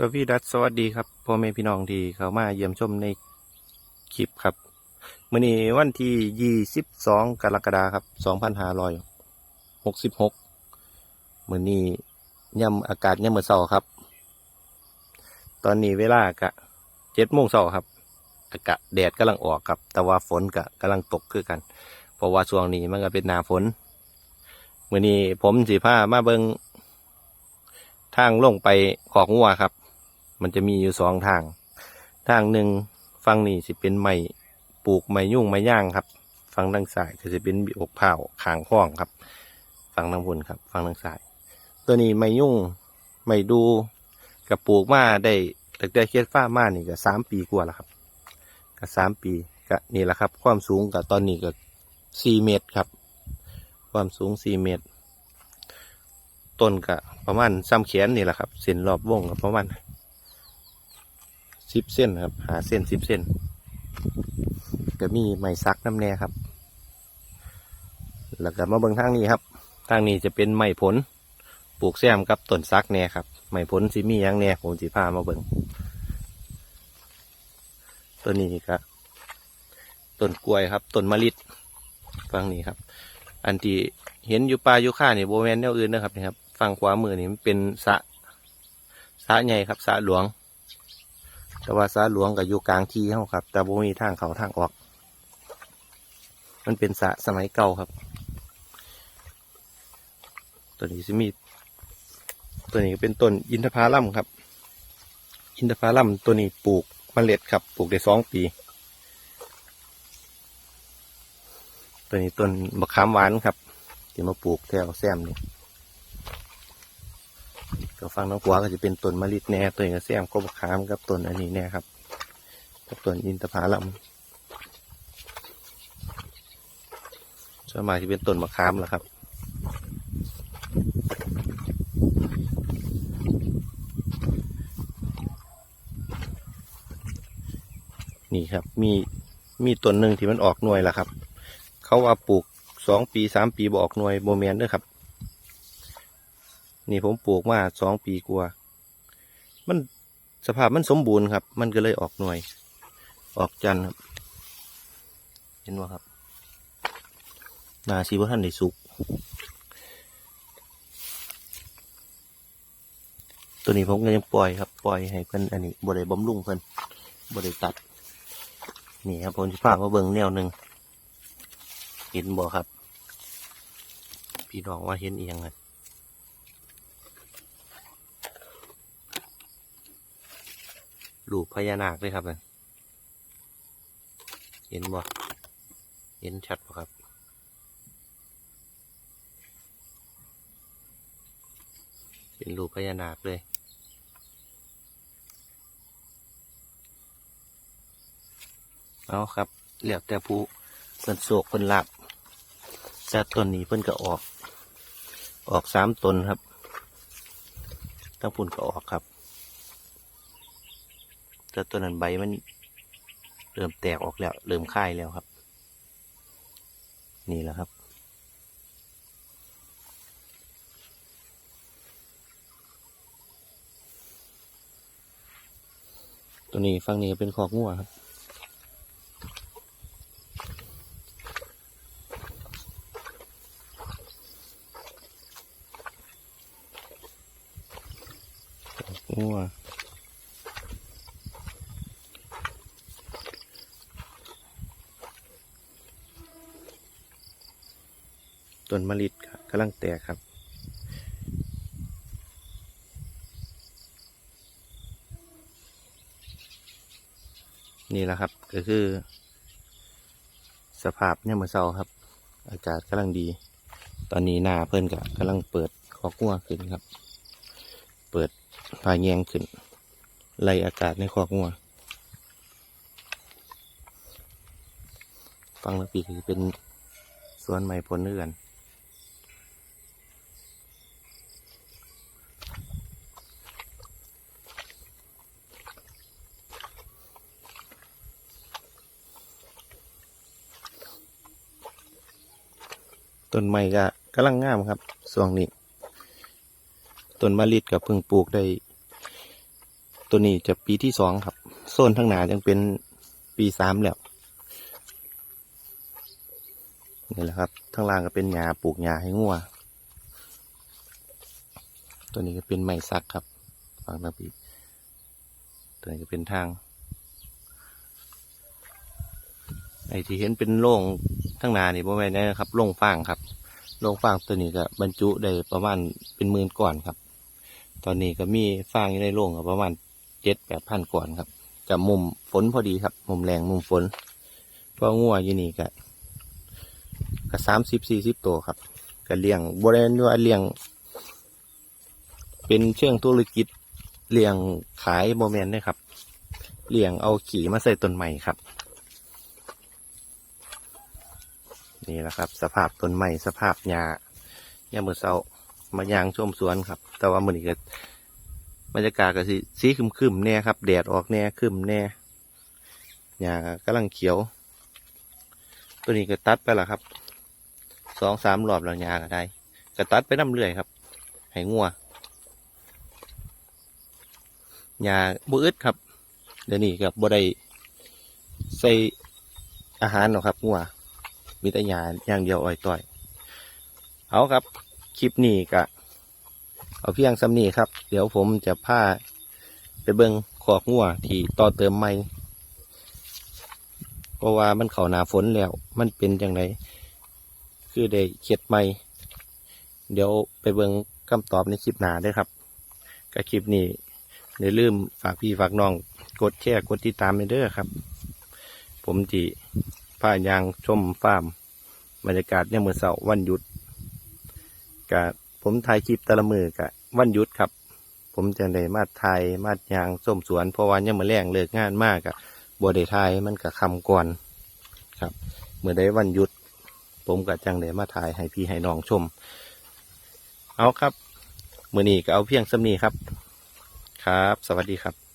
สวีดัสสวัสดีครับพ่อแม่พี่น้องที่เข้ามาเยี่ยมชมในคลิปครับมื้อนี้วันที่ 22 กรกฎาคมครับ 2566มื้อนี้ย่ำอากาศย่ำมื้อเช้าครับ ตอนนี้เวลากะ7โมงเช้าครับ อากาศแดดกำลังออกครับ แต่ว่าฝนกะกำลังตกคือกัน เพราะว่าช่วงนี้มันก็เป็นหน้าฝนมื้อนี้ผมสิพามาเบิงทางลงไปขอกงัวครับ มันจะมีอยู่สองทาง ทางหนึ่งฝั่งนี้สิเป็นไม้ปลูกไม้ยุ่งไม้ย่างครับฝั่งทางซ้ายก็จะเป็นบิอกเผาขางข้องครับฝั่งทางบนครับฝั่งทางซ้าย ตัวนี้ไม้ยุ่งไม้ดูกับปลูกมาได้ตั้งแต่เคียดฟ้ามานี่ก็สามปีกว่าแล้วครับก็สามปีก็นี่แหละครับ ความสูงกับตอนนี้ก็สี่เมตรครับ ความสูงสี่เมตร ต้นก็ประมาณซ้ำแขนนี่แหละครับเส้นรอบวงก็ประมาณ สิบเส้นครับ หาเส้นสิบเส้นก็มีไม้ซักน้ำแน่ครับ แล้วก็มาเบิ่งทางนี้ครับ ทางนี้จะเป็นไม้ผล ปลูกแซมกับต้นซักแน่ครับ ไม้ผลสิมีหยังแน่ผมสิพามาเบิ่งต้นนี้ก็ต้นกล้วยครับต้นมะลิฟังนี้ครับ อันที่เห็นอยู่ป่าอยู่ข้านี่โบแมนแนวอื่นนะครับนี่ครับฝั่งขวามือนี่มันเป็นสะสะใหญ่ครับสะหลวง แต่ว่าสระหลวงกับอยู่กลางที่เขาครับ แต่โบมีทางเขาทางออก มันเป็นสะสมัยเก่าครับ ตัวนี้จะมีตัวนี้เป็นต้นอินทผลัมครับ อินทผลัมตัวนี้ปลูกมเมล็ดครับ ปลูกได้สองปี ตัวนี้ต้นมะขามหวานครับที่มาปลูกแถวแซมนี่ ก็ฟังน้องกัวก็จะเป็นต้นมะลิแน่ตัวนี้ก็แซมก็มะขามกับต้นอันนี้แน่ครับกับต้นอินทผลัมส่วนมากจะเป็นต้นมะขามแหละครับนี่ครับมีมีต้นหนึ่งที่มันออกหน่วยแล้วครับ เขาว่าปลูกสองปีสามปีบออกหน่วยโมเมนด้วยครับ นี่ผมปลูกมาสองปีกว่า มันสภาพมันสมบูรณ์ครับ มันก็เลยออกหน่วย ออกจันครับ เห็นว่าครับ นาชีวท่านได้สุก ตัวนี้ผมก็ยังปล่อยครับ ปล่อยให้เพิ่นอันนี้บริบำรุงเพิ่นบริตัด นี่ครับผมจะพามาเบิ่งแนวหนึ่งเห็นบ่ครับ พี่น้องว่าเห็นเอียงเลย ลูกพญานาคเลยครับนั่นเห็นบ่เห็นชัดบ่ครับเป็นลูกพญานาคเลยเอาครับเหลียวแต่ผู้เพิ่นโศกเพิ่นหลับแต่ต้นนี้เพิ่นก็ออก ออกสามตนครับทั้งปุ่นก็ออกครับ แต่ต้นนั้นใบมันเริ่มแตกออกแล้ว เริ่มค่ายแล้วครับ นี่แหละครับ ตัวนี้ฝั่งนี้เป็นคอกงัวครับงัว ต้นมะลิดครับกำลังแตกครับ นี่แหละครับก็คือ สภาพเนี่ยมือเช้าครับ อากาศกำลังดี ตอนนี้หน้าเพื่อนก็กำลังเปิดขอกงัวขึ้นครับ เปิดพายแยงขึ้นไล่อากาศในคอกงัวฟังแล้วปีคือเป็นสวนไม้ผลเนื่อน ต้นไม้ก็กำลังงามครับช่วงนี้ต้นมะลิดกับเพิ่งปลูกได้ ตัวนี้จะปีที่สองครับโซนทั้างหนายังเป็นปีสามแล้วนี่แหละครับทั้างล่างก็เป็นหญ้าปลูกหญ้าให้งัวตัวนี้ก็เป็นไม้ซักครับฝั่งทาปีตัวนี้ก็เป็นทาง ไอ้ที่เห็นเป็นโล่งทั้งนานี่บ่แม่นนะครับโล่งฟางครับโล่งฟางตัวนี้ก็บรรจุได้ประมาณเป็นหมื่นก่อนครับ ตอนนี้ก็มีฟางอยู่ในโล่งก็ประมาณเจ็ดแปดพันก่อนครับกับมุมฝนพอดีครับ มุมแรงมุมฝนพราะงัวอยู่นี่ก็ก็สามสิบสี่สิบตัวครับก็เลี้ยงบริเวณว่าเลี้ยง เป็นเชื่องธุรกิจเลี้ยงขายโมเมนต์นะครับเลี้ยงเอาขี่มาใส่ต้นใหม่ครับ นี่แหละครับ สภาพต้นใหม่สภาพหญ้าหญ้ามือเศร้ามายางชมสวนครับ แต่ว่ามือนี้ก็บรรยากาศก็สิสีครึมๆแน่ครับ แดดออกแน่คึมแน่หญ้าก็กำลังเขียว ตัวนี้ก็ตัดไปแล้วครับสองสามรอบแล้วหญ้าก็ได้ก็ตัดไปน้ำเรื่อยครับให้งัวหญ้าบุอึดครับเดี๋ยวนี้กับบได้ใส่อาหารหรอกครับงัว มีแต่หยาอย่างเดียวอ่อยต่อย เอาครับ คลิปนี้ก็เอาเพียงซ้ำนี้ครับ เดี๋ยวผมจะพาไปเบิงขอกงัวที่ต่อเติมใหม่เพราะว่ามันเข้าหนาฝนแล้ว มันเป็นจังไดคือได้เขียดใหม่ เดี๋ยวไปเบิงคำตอบในคลิปหน้าด้วยครับกับคลิปนี้อย่าลืมฝากพี่ฝากน้อง กดแชร์กดติดตามไปเด้อครับ ผมจี พายางชมฟาร์มบรรยากาศเนี่ยามมือเสาร์วันหยุดกะผมถ่ายคลิปแตละมือกะวันหยุดครับ ผมจะได้มาถ่ายมายางส้มสวนเพราะว่าเนี่ยมมือแรงเลิกงานมากอะบัวได้ถ่ายมันกะคำก่อนครับเมื่อได้วันหยุด ผมกะจังได้มาถ่ายให้พี่ให้น้องชม เอาครับมือนี้ก็เอาเพียงสำนีครับ ครับ สวัสดีครับ